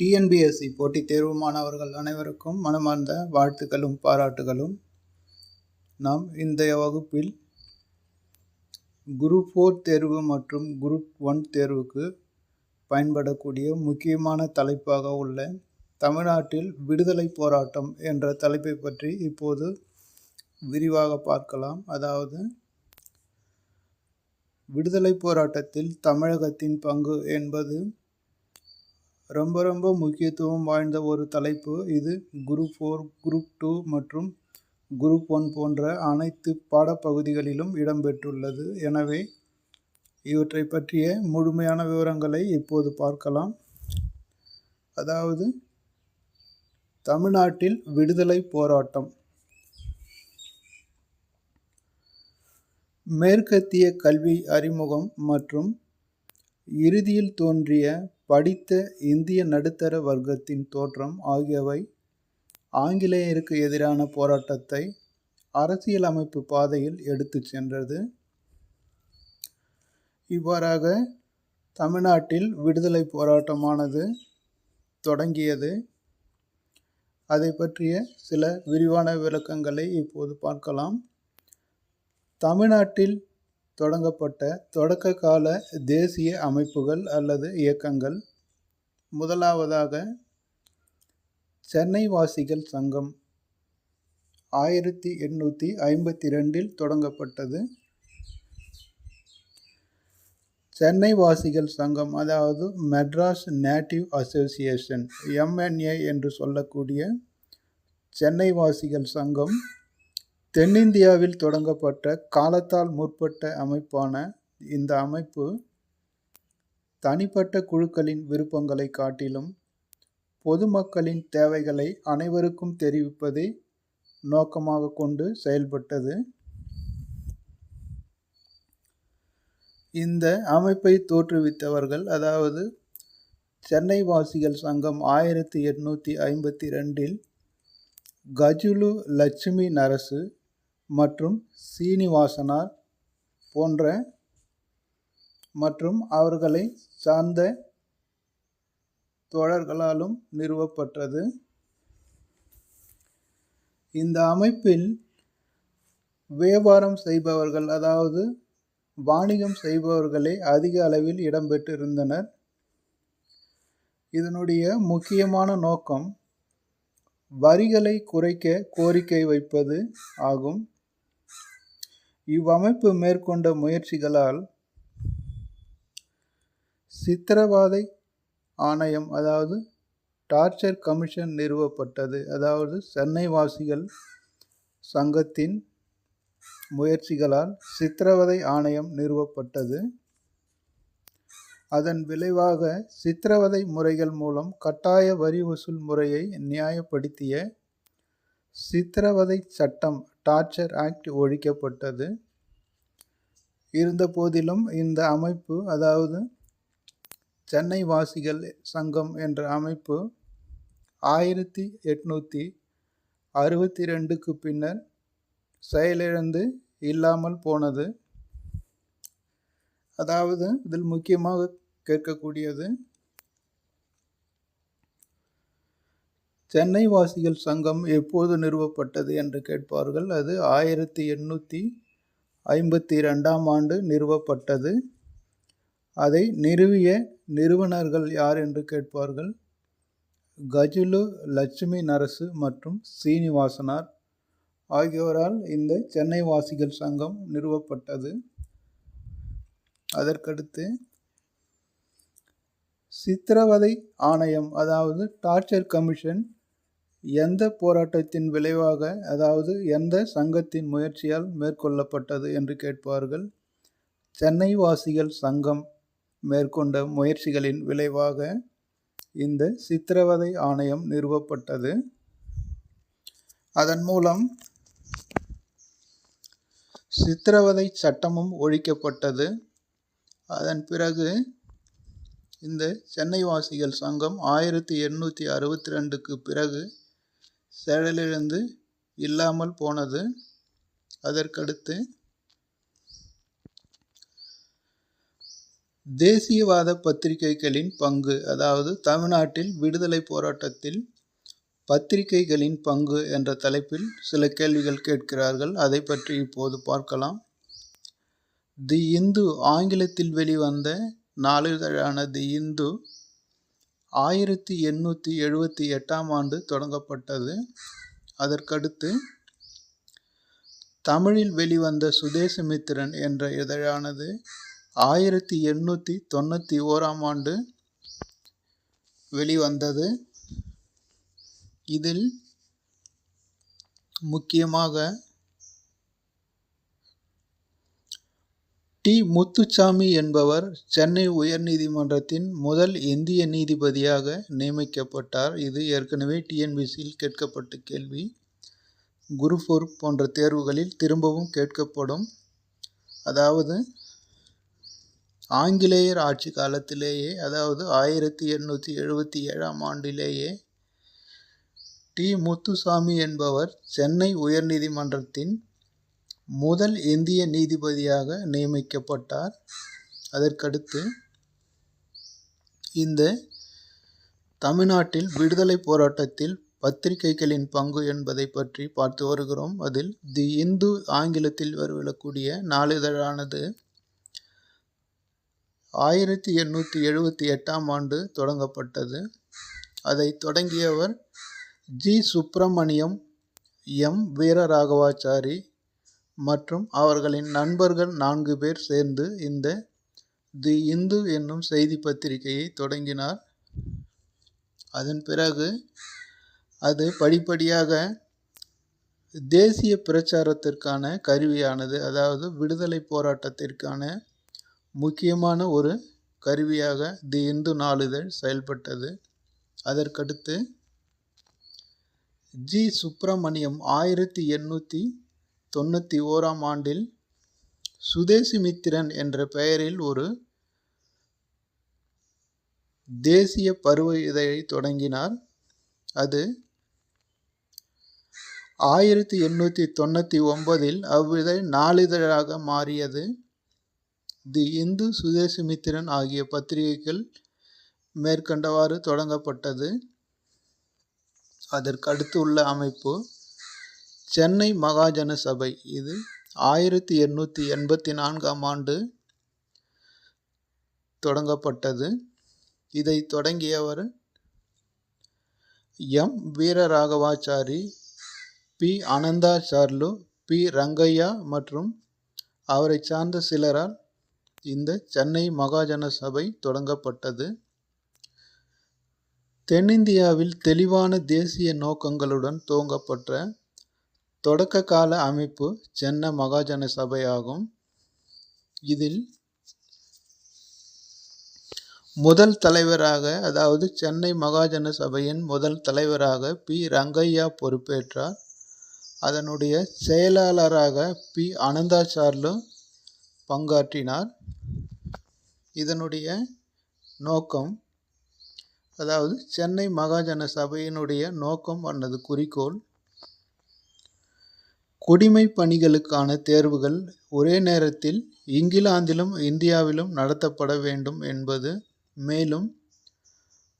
TNPSC போட்டித் தேர்வு மாணவர்கள் அனைவருக்கும் மனமார்ந்த வாழ்த்துக்களும் பாராட்டுகளும். நாம் இன்றைய வகுப்பில் குரூப் ஃபோர் தேர்வு மற்றும் குரூப் ஒன் தேர்வுக்கு பயன்படக்கூடிய முக்கியமான தலைப்பாக உள்ள தமிழ்நாட்டில் விடுதலை போராட்டம் என்ற தலைப்பை பற்றி இப்போது விரிவாக பார்க்கலாம். அதாவது விடுதலை போராட்டத்தில் தமிழகத்தின் பங்கு என்பது ரொம்ப ரொம்ப முக்கியத்துவம் வாய்ந்த ஒரு தலைப்பு இது. குரூப் ஃபோர் குரூப் டூ மற்றும் குரூப் ஒன் போன்ற அனைத்து பாடப்பகுதிகளிலும் இடம்பெற்றுள்ளது. எனவே இவற்றை பற்றிய முழுமையான விவரங்களை இப்போது பார்க்கலாம். அதாவது தமிழ்நாட்டில் விடுதலை போராட்டம். மேற்கத்திய கல்வி அறிமுகம் மற்றும் இறுதியில் தோன்றிய படித்த இந்திய நடுத்தர வர்க்கத்தின் தோற்றம் ஆகியவை ஆங்கிலேயருக்கு எதிரான போராட்டத்தை அரசியலமைப்பு பாதையில் எடுத்துச் சென்றது. இவ்வாறாக தமிழ்நாட்டில் விடுதலை போராட்டமானது தொடங்கியது. அதை பற்றிய சில விரிவான விளக்கங்களை இப்போது பார்க்கலாம். தமிழ்நாட்டில் தொடங்கப்பட்ட தொடக்க கால தேசிய அமைப்புகள் அல்லது இயக்கங்கள். முதலாவதாக சென்னை வாசிகள் சங்கம் ஆயிரத்தி எண்ணூற்றி ஐம்பத்தி ரெண்டில் தொடங்கப்பட்டது. சென்னை வாசிகள் சங்கம் அதாவது மெட்ராஸ் நேட்டிவ் அசோசியேஷன் எம்என்ஏ என்று சொல்லக்கூடிய சென்னை வாசிகள் சங்கம் தென்னிந்தியாவில் தொடங்கப்பட்ட காலத்தால் முற்பட்ட அமைப்பான இந்த அமைப்பு தனிப்பட்ட குழுக்களின் விருப்பங்களை காட்டிலும் பொதுமக்களின் தேவைகளை அனைவருக்கும் தெரிவிப்பதை நோக்கமாக கொண்டு செயல்பட்டது. இந்த அமைப்பை தோற்றுவித்தவர்கள் அதாவது சென்னை வாசிகள் சங்கம் ஆயிரத்தி எட்நூற்றி ஐம்பத்தி ரெண்டில் கஜுலு லட்சுமி நரசு மற்றும் சீனிவாசனார் போன்ற மற்றும் அவர்களை சார்ந்த தோழர்களாலும் நிறுவப்பட்டது. இந்த அமைப்பில் வியாபாரம் செய்பவர்கள் அதாவது வாணிகம் செய்பவர்களே அதிக அளவில் இடம்பெற்றிருந்தனர் இதனுடைய முக்கியமான நோக்கம் வரிகளை குறைக்க கோரிக்கை வைப்பது ஆகும். இவ்வமைப்பு மேற்கொண்ட முயற்சிகளால் சித்திரவாதை ஆணையம் அதாவது டார்ச்சர் கமிஷன் நிறுவப்பட்டது. அதாவது சென்னை வாசிகள் சங்கத்தின் முயற்சிகளால் சித்திரவதை ஆணையம் நிறுவப்பட்டது. அதன் விளைவாக சித்திரவதை முறைகள் மூலம் கட்டாய வரி வசூல் முறையை நியாயப்படுத்திய சித்திரவதை சட்டம் டார்ச்சர் ஆக்ட் ஒழிக்கப்பட்டது. இருந்த போதிலும் இந்த அமைப்பு அதாவது சென்னை வாசிகள் சங்கம் என்ற அமைப்பு ஆயிரத்தி எட்நூற்றி அறுபத்தி ரெண்டுக்கு பின்னர் செயலிழந்து இல்லாமல் போனது. அதாவது இதில் முக்கியமாக கேட்கக்கூடியது சென்னை வாசிகள் சங்கம் எப்போது நிறுவப்பட்டது என்று கேட்பார்கள். அது ஆயிரத்தி எண்ணூற்றி ஐம்பத்தி ரெண்டாம் ஆண்டு நிறுவப்பட்டது. அதை நிறுவிய நிறுவனர்கள் யார் என்று கேட்பார்கள். கஜுலு லட்சுமி நரசு மற்றும் சீனிவாசனார் ஆகியோரால் இந்த சென்னை வாசிகள் சங்கம் நிறுவப்பட்டது. அதற்கடுத்து சித்திரவதை ஆணையம் அதாவது டார்ச்சர் கமிஷன் எந்த போராட்டத்தின் விளைவாக அதாவது எந்த சங்கத்தின் முயற்சியால் மேற்கொள்ளப்பட்டது என்று கேட்பார்கள்? சென்னை வாசிகள் சங்கம் மேற்கொண்ட முயற்சிகளின் விளைவாக இந்த சித்திரவதை ஆணையம் நிறுவப்பட்டது. அதன் மூலம் சித்திரவதை சட்டமும் ஒழிக்கப்பட்டது. அதன் பிறகு இந்த சென்னை வாசிகள் சங்கம் ஆயிரத்தி எண்ணூற்றி அறுபத்தி ரெண்டுக்கு பிறகு செயலிழந்து இல்லாமல் போனது. அதற்கடுத்து தேசியவாத பத்திரிகைகளின் பங்கு அதாவது தமிழ்நாட்டில் விடுதலை போராட்டத்தில் பத்திரிகைகளின் பங்கு என்ற தலைப்பில் சில கேள்விகள் கேட்கிறார்கள். அதை பற்றி இப்போது பார்க்கலாம். தி இந்து ஆங்கிலத்தில் வெளிவந்த நாளிதழான தி இந்து ஆயிரத்தி எண்ணூற்றி எழுபத்தி எட்டாம் ஆண்டு தொடங்கப்பட்டது. அதற்கடுத்து தமிழில் வெளிவந்த சுதேசமித்திரன் என்ற இதழானது ஆயிரத்தி எண்ணூற்றி தொண்ணூற்றி ஓராம் ஆண்டு வெளிவந்தது. இதில் முக்கியமாக டி. முத்துச்சாமி என்பவர் சென்னை உயர்நீதிமன்றத்தின் முதல் இந்திய நீதிபதியாக நியமிக்கப்பட்டார். இது ஏற்கனவே டிஎன்பிசியில் கேட்கப்பட்ட கேள்வி. குரு ஃபோர் போன்ற தேர்வுகளில் திரும்பவும் கேட்கப்படும். அதாவது ஆங்கிலேயர் ஆட்சி காலத்திலேயே அதாவது ஆயிரத்தி எண்ணூற்றி எழுபத்தி ஏழாம் ஆண்டிலேயே டி. முத்துசாமி என்பவர் சென்னை உயர்நீதிமன்றத்தின் முதல் இந்திய நீதிபதியாக நியமிக்கப்பட்டார். அதற்கடுத்து இந்த தமிழ்நாட்டில் விடுதலை போராட்டத்தில் பத்திரிகைகளின் பங்கு என்பதை பற்றி பார்த்து வருகிறோம். அதில் தி இந்து ஆங்கிலத்தில் வரவிடக்கூடிய நாளிதழானது ஆயிரத்தி எண்ணூற்றி எழுபத்தி எட்டாம் ஆண்டு தொடங்கப்பட்டது. அதை தொடங்கியவர் ஜி. சுப்பிரமணியம் எம். வீரராகவாச்சாரி. மற்றும் அவர்களின் நண்பர்கள் நான்கு பேர் சேர்ந்து இந்த தி இந்து என்னும் செய்தி பத்திரிகையை தொடங்கினார். அதன் பிறகு அது படிப்படியாக தேசிய பிரச்சாரத்திற்கான கருவியானது அதாவது விடுதலை போராட்டத்திற்கான முக்கியமான ஒரு கருவியாக தி இந்து நாளிதழ் செயல்பட்டது. அதற்கடுத்து ஜி. சுப்பிரமணியம் ஆயிரத்தி எண்ணூற்றி தொண்ணூற்றி ஓராம் ஆண்டில் சுதேசிமித்திரன் என்ற பெயரில் ஒரு தேசிய பருவ இதழை தொடங்கினார். அது ஆயிரத்தி எண்ணூற்றி தொண்ணூற்றி ஒன்பதில் அவ்விதழ் நாளிதழாக மாறியது. தி இந்து சுதேசிமித்திரன் ஆகிய பத்திரிகைகள் மேற்கண்டவாறு தொடங்கப்பட்டது. அதற்கு அடுத்து உள்ள அமைப்பு சென்னை மகாஜன சபை. இது ஆயிரத்தி எண்ணூற்றி எண்பத்தி நான்காம் ஆண்டு தொடங்கப்பட்டது. இதை தொடங்கியவர் M. Veeraraghavachari P. Ananda Charlu P. Rangaiah மற்றும் அவரை சார்ந்த சிலரால் இந்த சென்னை மகாஜன சபை தொடங்கப்பட்டது. தென்னிந்தியாவில் தெளிவான தேசிய நோக்கங்களுடன் துவங்கப்பட்ட தொடக்க கால அமைப்பு சென்னை மகாஜன சபை ஆகும் இதில் முதல் தலைவராக அதாவது சென்னை மகாஜன சபையின் முதல் தலைவராக பி. ரங்கையா பொறுப்பேற்றார். அதனுடைய செயலாளராக பி. அனந்தாச்சார்லு பங்காற்றினார். இதனுடைய நோக்கம் அதாவது சென்னை மகாஜன சபையினுடைய நோக்கம் அல்லது குறிக்கோள் குடிமை பணிகளுக்கான தேர்வுகள் ஒரே நேரத்தில் இங்கிலாந்திலும் இந்தியாவிலும் நடத்தப்பட வேண்டும் என்பது மேலும்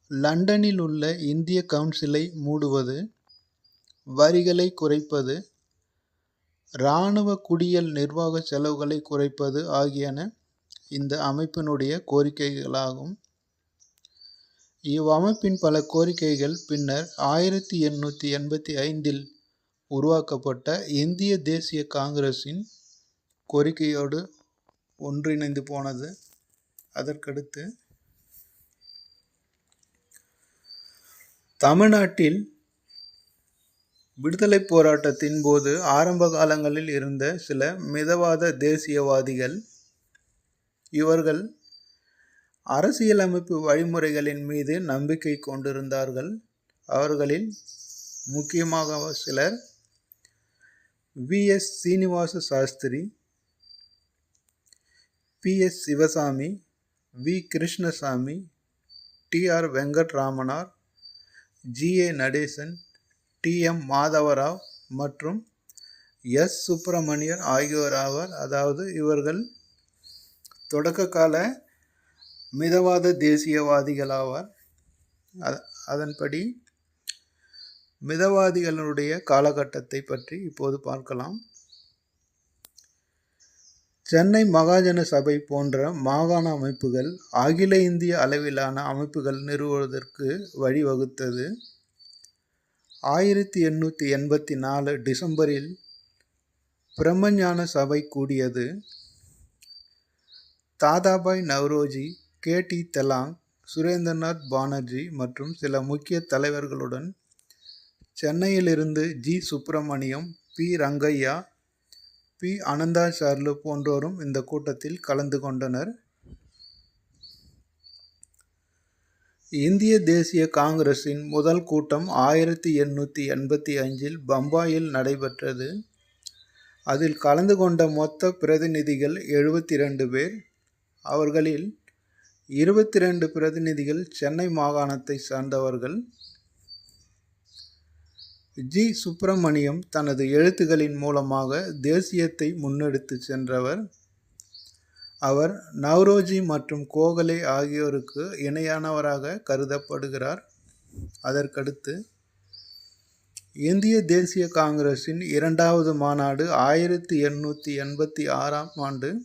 லண்டனில் உள்ள இந்திய கவுன்சிலை மூடுவது வரிகளை குறைப்பது இராணுவ குடியல் நிர்வாக செலவுகளை குறைப்பது ஆகியன இந்த அமைப்பினுடைய கோரிக்கைகளாகும். இவ்வமைப்பின் பல கோரிக்கைகள் பின்னர் ஆயிரத்தி எண்ணூற்றி எண்பத்தி ஐந்தில் உருவாக்கப்பட்ட இந்திய தேசிய காங்கிரஸின் கோரிக்கையோடு ஒன்றிணைந்து போனது. அதற்கடுத்து தமிழ்நாட்டில் விடுதலை போராட்டத்தின் போது ஆரம்ப காலங்களில் இருந்த சில மிதவாத தேசியவாதிகள் இவர்கள் அரசியலமைப்பு வழிமுறைகளின் மீது நம்பிக்கை கொண்டிருந்தார்கள். அவர்களில் முக்கியமாக சிலர் V. S. Srinivasa Sastri P. S. Sivasamy V. Krishnasamy TR Venkataramanar G. A. Natesan T. M. Madhavarao மற்றும் எஸ். சுப்பிரமணியன் ஆகியோராவர். அதாவது இவர்கள் தொடக்க கால மிதவாத தேசியவாதிகளாவார். அதன்படி மிதவாதிகளுடைய காலகட்டத்தை பற்றி இப்போது பார்க்கலாம். சென்னை மகாஜன சபை போன்ற மாகாண அமைப்புகள் அகில இந்திய அளவிலான அமைப்புகள் நிறுவுவதற்கு வழிவகுத்தது. ஆயிரத்தி எண்ணூற்றி எண்பத்தி நாலு டிசம்பரில் பிரம்மஞான சபை கூடியது. தாதாபாய் நவ்ரோஜி கே டி தெலாங் சுரேந்திரநாத் பானர்ஜி மற்றும் சில முக்கிய தலைவர்களுடன் சென்னையிலிருந்து G. Subramaniam P. Rangaiah P. Anandacharlu போன்றோரும் இந்த கூட்டத்தில் கலந்து கொண்டனர். இந்திய தேசிய காங்கிரஸின் முதல் கூட்டம் ஆயிரத்தி எண்ணூற்றி எண்பத்தி அஞ்சில் பம்பாயில் நடைபெற்றது. அதில் கலந்து கொண்ட மொத்த பிரதிநிதிகள் எழுபத்தி ரெண்டு பேர். அவர்களில் இருபத்தி ரெண்டு பிரதிநிதிகள் சென்னை மாகாணத்தை சார்ந்தவர்கள். ஜி. சுப்பிரமணியம் தனது எழுத்துக்களின் மூலமாக தேசியத்தை முன்னெடுத்து சென்றவர். அவர் நவ்ரோஜி மற்றும் கோகலே ஆகியோருக்கு இணையானவராக கருதப்படுகிறார். அதற்கடுத்து இந்திய தேசிய காங்கிரஸின் இரண்டாவது மாநாடு ஆயிரத்தி எண்ணூற்றி எண்பத்தி ஆறாம் ஆண்டு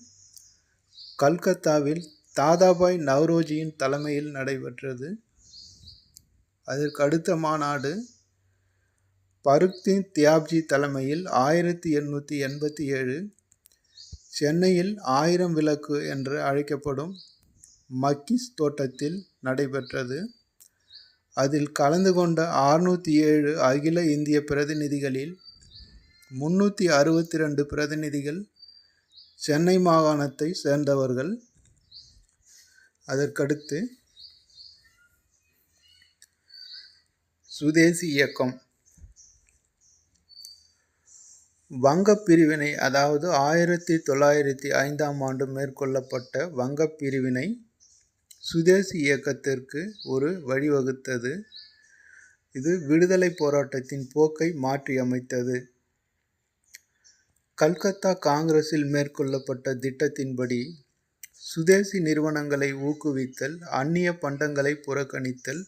கல்கத்தாவில் தாதாபாய் நவ்ரோஜியின் தலைமையில் நடைபெற்றது. அதற்கு அடுத்த மாநாடு பருக்தீன் தியாப்ஜி தலைமையில் ஆயிரத்தி எண்ணூற்றி எண்பத்தி ஏழு சென்னையில் ஆயிரம் விளக்கு என்று அழைக்கப்படும் மக்கிஸ் தோட்டத்தில் நடைபெற்றது. அதில் கலந்து கொண்ட அறுநூற்றி ஏழு அகில இந்திய பிரதிநிதிகளில் முன்னூற்றி அறுபத்தி ரெண்டு பிரதிநிதிகள் சென்னை மாகாணத்தை சேர்ந்தவர்கள். அதற்கடுத்து சுதேசி இயக்கம். வங்கப் பிரிவினை அதாவது ஆயிரத்தி தொள்ளாயிரத்தி ஐந்தாம் ஆண்டு மேற்கொள்ளப்பட்ட வங்கப் பிரிவினை சுதேசி இயக்கத்திற்கு ஒரு வழிவகுத்தது. இது விடுதலை போராட்டத்தின் போக்கை மாற்றியமைத்தது. கல்கத்தா காங்கிரஸில் மேற்கொள்ளப்பட்ட திட்டத்தின்படி சுதேசி நிறுவனங்களை ஊக்குவித்தல் அந்நிய பண்டங்களை புறக்கணித்தல்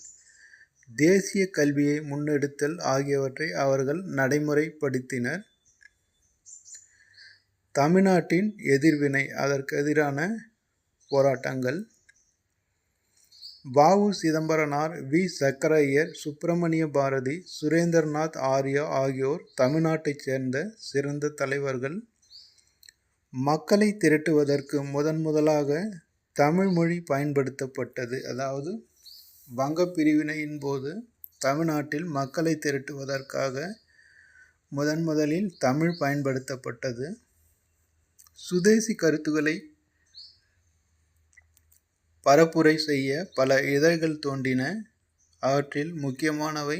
தேசிய கல்வியை முன்னெடுத்தல் ஆகியவற்றை அவர்கள் நடைமுறைப்படுத்தினர். தமிழ்நாட்டின் எதிர்வினை அதற்கு எதிரான போராட்டங்கள். வாவு சிதம்பரனார் வி. சக்கரையர் சுப்பிரமணிய பாரதி சுரேந்திரநாத் ஆர்யா ஆகியோர் தமிழ்நாட்டைச் சேர்ந்த சிறந்த தலைவர்கள். மக்களை திரட்டுவதற்கு முதன் முதலாக தமிழ்மொழி பயன்படுத்தப்பட்டது. அதாவது வங்க பிரிவினையின் போது தமிழ்நாட்டில் மக்களை திரட்டுவதற்காக முதன் முதலில் தமிழ் பயன்படுத்தப்பட்டது. சுதேசி கருத்துக்களை பரப்புரை செய்ய பல இதழ்கள் தோன்றின. அவற்றில் முக்கியமானவை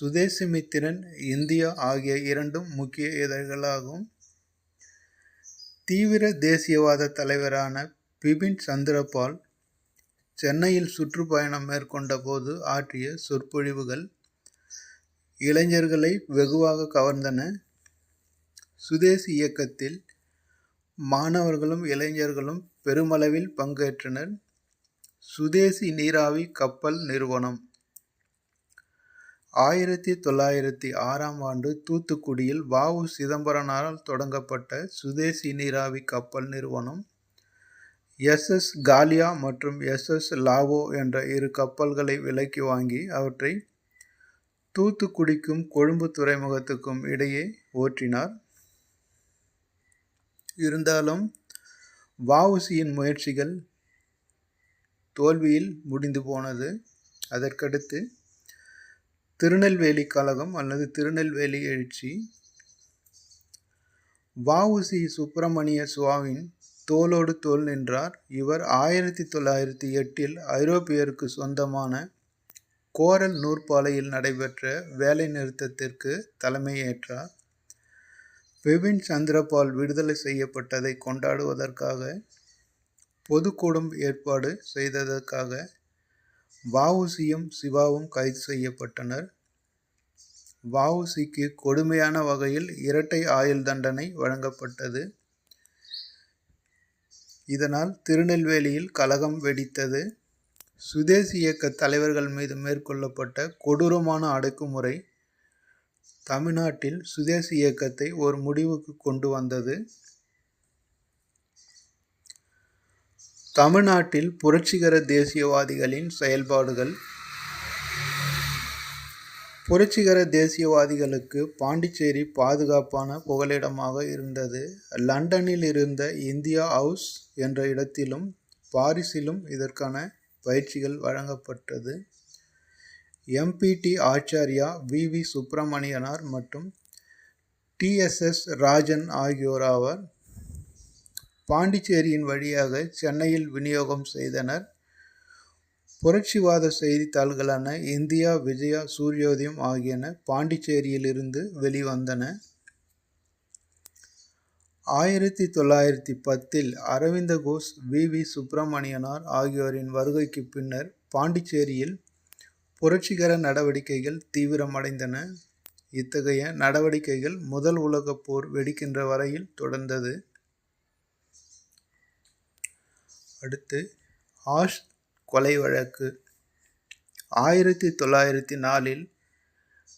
சுதேசிமித்திரன் இந்தியா ஆகிய இரண்டும் முக்கிய இதழ்களாகும். தீவிர தேசியவாத தலைவரான பிபின் சந்திரபால் சென்னையில் சுற்றுப்பயணம் மேற்கொண்ட போது ஆற்றிய சொற்பொழிவுகள் இளைஞர்களை வெகுவாக கவர்ந்தன. சுதேசி இயக்கத்தில் மாணவர்களும் இளைஞர்களும் பெருமளவில் பங்கேற்றனர். சுதேசி நீராவி கப்பல் நிறுவனம். ஆயிரத்தி தொள்ளாயிரத்தி ஆறாம் ஆண்டு தூத்துக்குடியில் வாவு சிதம்பரனாரால் தொடங்கப்பட்ட சுதேசி நீராவி கப்பல் நிறுவனம். எஸ். எஸ். காலியா மற்றும் எஸ். எஸ். லாவோ என்ற இரு கப்பல்களை விலைக்கு வாங்கி அவற்றை தூத்துக்குடிக்கும் கொழும்பு துறைமுகத்துக்கும் இடையே ஓற்றினார். இருந்தாலும் வஉசியின் முயற்சிகள் தோல்வியில் முடிந்து போனது. அதற்கடுத்து திருநெல்வேலி கழகம் அல்லது திருநெல்வேலி எழுச்சி வஉசி சுப்பிரமணிய சுவாவின் தோளோடு தோல் நின்றார். இவர் ஆயிரத்தி தொள்ளாயிரத்தி எட்டில் ஐரோப்பியருக்கு சொந்தமான கோரல் நூற்பாலையில் நடைபெற்ற வேலை நிறுத்தத்திற்கு தலைமையேற்றார். விபின் சந்திரபால் விடுதலை செய்யப்பட்டதை கொண்டாடுவதற்காக பொதுக்கூடம் ஏற்பாடு செய்ததற்காக வவுசியும் சிவாவும் கைது செய்யப்பட்டனர் வவுசிக்கு கொடுமையான வகையில் இரட்டை ஆயுள் தண்டனை வழங்கப்பட்டது இதனால் திருநெல்வேலியில் கலகம் வெடித்தது. சுதேசி இயக்க தலைவர்கள் மீது மேற்கொள்ளப்பட்ட கொடூரமான அடக்குமுறை தமிழ்நாட்டில் சுதேசி இயக்கத்தை ஒரு முடிவுக்கு கொண்டு வந்தது. தமிழ்நாட்டில் புரட்சிகர தேசியவாதிகளின் செயல்பாடுகள் புரட்சிகர தேசியவாதிகளுக்கு பாண்டிச்சேரி பாதுகாப்பான புகலிடமாக இருந்தது. லண்டனில் இருந்த இந்தியா ஹவுஸ் என்ற இடத்திலும் பாரிஸிலும் இதற்கான பயிற்சிகள் வழங்கப்பட்டது. MPT Acharya Acharya V. V. Subramaniyanar மற்றும் டிஎஸ்எஸ் ராஜன் ஆகியோர் ஆவர் பாண்டிச்சேரியின் வழியாக சென்னையில் விநியோகம் செய்தனர். புரட்சிவாத செய்தித்தாள்களான இந்தியா விஜயா சூரியோதயம் ஆகியன பாண்டிச்சேரியில் இருந்து வெளிவந்தன. ஆயிரத்தி தொள்ளாயிரத்தி பத்தில் அரவிந்த கோஷ் வி. வி. சுப்பிரமணியனார் ஆகியோரின் வருகைக்குப் பின்னர் பாண்டிச்சேரியில் புரட்சிகர நடவடிக்கைகள் தீவிரமடைந்தன. இத்தகைய நடவடிக்கைகள் முதல் உலகப் போர் வெடிக்கின்ற வரையில் தொடர்ந்தது. அடுத்து ஆஷ் கொலை வழக்கு ஆயிரத்தி தொள்ளாயிரத்தி நாலில்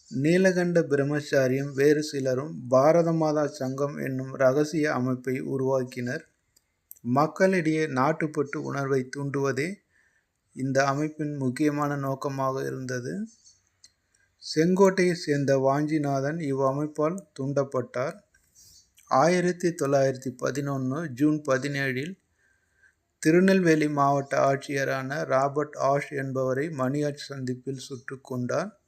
நீலகண்ட பிரம்மச்சாரியும் வேறு சிலரும் பாரத மாதா சங்கம் என்னும் ரகசிய அமைப்பை உருவாக்கினர். மக்களிடையே நாட்டுப்பட்டு உணர்வை தூண்டுவதே இந்த அமைப்பின் முக்கியமான நோக்கமாக இருந்தது. செங்கோட்டையைச் சேர்ந்த வாஞ்சிநாதன் இவ்வமைப்பால் தூண்டப்பட்டார். ஆயிரத்தி தொள்ளாயிரத்தி பதினொன்று ஜூன் பதினேழில் திருநெல்வேலி மாவட்ட ஆட்சியரான ராபர்ட் ஆஷ் என்பவரை மணியாச்சி சந்திப்பில் சுட்டுக் கொண்டார்.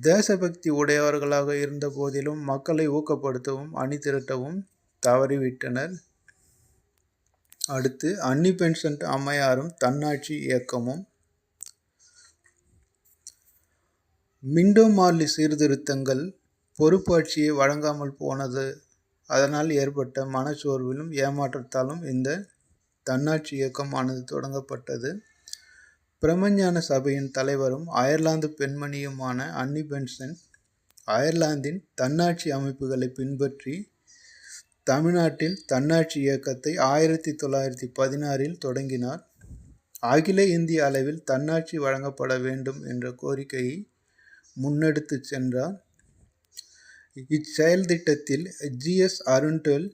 தேசபக்தி உடையவர்களாக இருந்த போதிலும் மக்களை ஊக்கப்படுத்தவும் அணி திரட்டவும் தவறிவிட்டனர். அடுத்து அன்னி பென்சன்ட் அம்மையாரும் தன்னாட்சி இயக்கமும் மிண்டோமார்லி சீர்திருத்தங்கள் பொறுப்பாட்சியை வழங்காமல் போனது. அதனால் ஏற்பட்ட மனச்சோர்விலும் ஏமாற்றத்தாலும் இந்த தன்னாட்சி இயக்கம் ஆனது தொடங்கப்பட்டது. பிரம்மஞான சபையின் தலைவரும் அயர்லாந்து பெண்மணியுமான அன்னி பெசன்ட் அயர்லாந்தின் தன்னாட்சி அமைப்புகளை பின்பற்றி தமிழ்நாட்டில் தன்னாட்சி இயக்கத்தை ஆயிரத்தி தொள்ளாயிரத்தி பதினாறில் தொடங்கினார். அகில இந்திய அளவில் தன்னாட்சி வழங்கப்பட வேண்டும் என்ற கோரிக்கையை முன்னெடுத்துச் சென்றார். இச்செயல்திட்டத்தில் திட்டத்தில் GS Arundale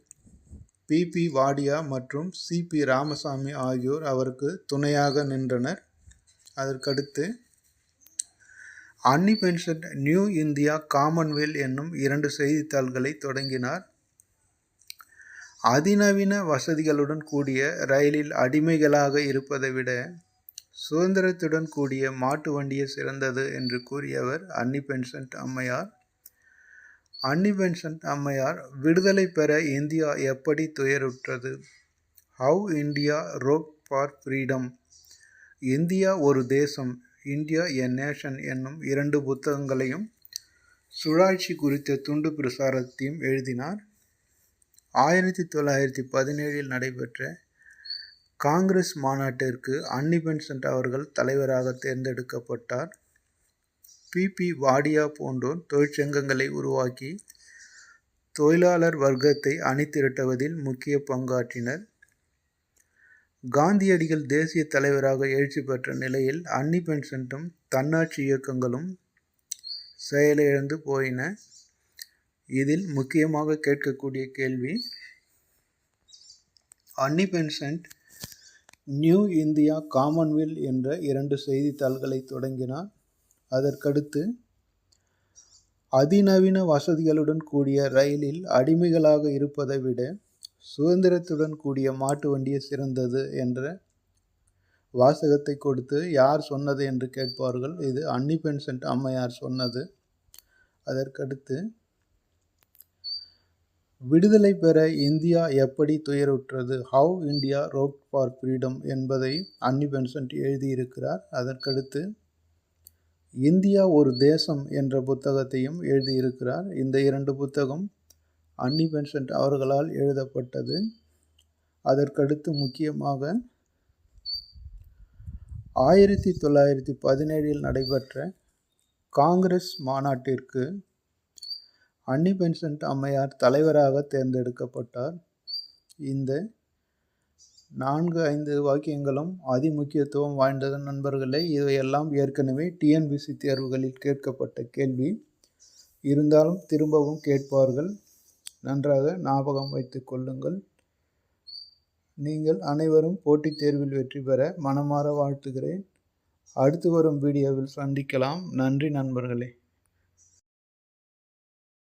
P. P. Wadia மற்றும் சி. பி. ராமசாமி ஆகியோர் அவருக்கு துணையாக நின்றனர். அதற்கடுத்து Annie Besant New India Commonwealth என்னும் இரண்டு செய்தித்தாள்களை தொடங்கினார். அதிநவீன வசதிகளுடன் கூடிய ரயிலில் அடிமைகளாக இருப்பதை விட சுதந்திரத்துடன் கூடிய மாட்டு வண்டியே சிறந்தது என்று கூறியவர் அன்னி பென்சன்ட் அம்மையார். அன்னி பென்சன்ட் அம்மையார் விடுதலை பெற இந்தியா எப்படி துயருற்றது? How India wrought for freedom India ஒரு தேசம் இந்தியா எ நேஷன் என்னும் இரண்டு புத்தகங்களையும் சுழாட்சி குறித்த துண்டு பிரசாரத்தையும் எழுதினார். ஆயிரத்தி தொள்ளாயிரத்தி பதினேழில் நடைபெற்ற காங்கிரஸ் மாநாட்டிற்கு அன்னி அவர்கள் தலைவராக தேர்ந்தெடுக்கப்பட்டார். பிபி வாடியா போன்றோர் தொழிற்சங்கங்களை உருவாக்கி தொழிலாளர் வர்க்கத்தை அணிதிரட்டுவதில் முக்கிய பங்காற்றினர். காந்தியடிகள் தேசிய தலைவராக எழுச்சி பெற்ற நிலையில் அன்னிபென்சன்ட்டும் தன்னாட்சி இயக்கங்களும் செயலிழந்து போயின. இதில் முக்கியமாக கேட்கக்கூடிய கேள்வி அன்னி நியூ இந்தியா காமன்வெல் என்ற இரண்டு செய்தித்தாள்களை தொடங்கினார். அதற்கடுத்து அதிநவீன வசதிகளுடன் கூடிய ரயிலில் அடிமைகளாக இருப்பதை விட சுதந்திரத்துடன் கூடிய மாட்டு வண்டியே சிறந்தது என்ற வாசகத்தை கொடுத்து யார் சொன்னது என்று கேட்பார்கள். இது அன்னி அம்மையார் சொன்னது. அதற்கடுத்து விடுதலை பெற இந்தியா எப்படி துயருற்றது? How India wrought for freedom என்பதை அன்னி பென்சன்ட் எழுதியிருக்கிறார். அதற்கடுத்து இந்தியா ஒரு தேசம் என்ற புத்தகத்தையும் எழுதியிருக்கிறார். இந்த இரண்டு புத்தகம் அன்னி பென்சன்ட் அவர்களால் எழுதப்பட்டது. அதற்கடுத்து முக்கியமாக ஆயிரத்தி தொள்ளாயிரத்தி பதினேழில் நடைபெற்ற காங்கிரஸ் மாநாட்டிற்கு அன்னி பென்சன்ட் அம்மையார் தலைவராக தேர்ந்தெடுக்கப்பட்டார். இந்த நான்கு ஐந்து வாக்கியங்களும் அதிமுக்கியத்துவம் வாய்ந்தது நண்பர்களே. இவையெல்லாம் ஏற்கனவே டிஎன்பிசி தேர்வுகளில் கேட்கப்பட்ட கேள்வி. இருந்தாலும் திரும்பவும் கேட்பார்கள். நன்றாக ஞாபகம் வைத்து கொள்ளுங்கள். நீங்கள் அனைவரும் போட்டித் தேர்வில் வெற்றி பெற மனமாற வாழ்த்துகிறேன். அடுத்து வரும் வீடியோவில் சந்திக்கலாம். நன்றி நண்பர்களே.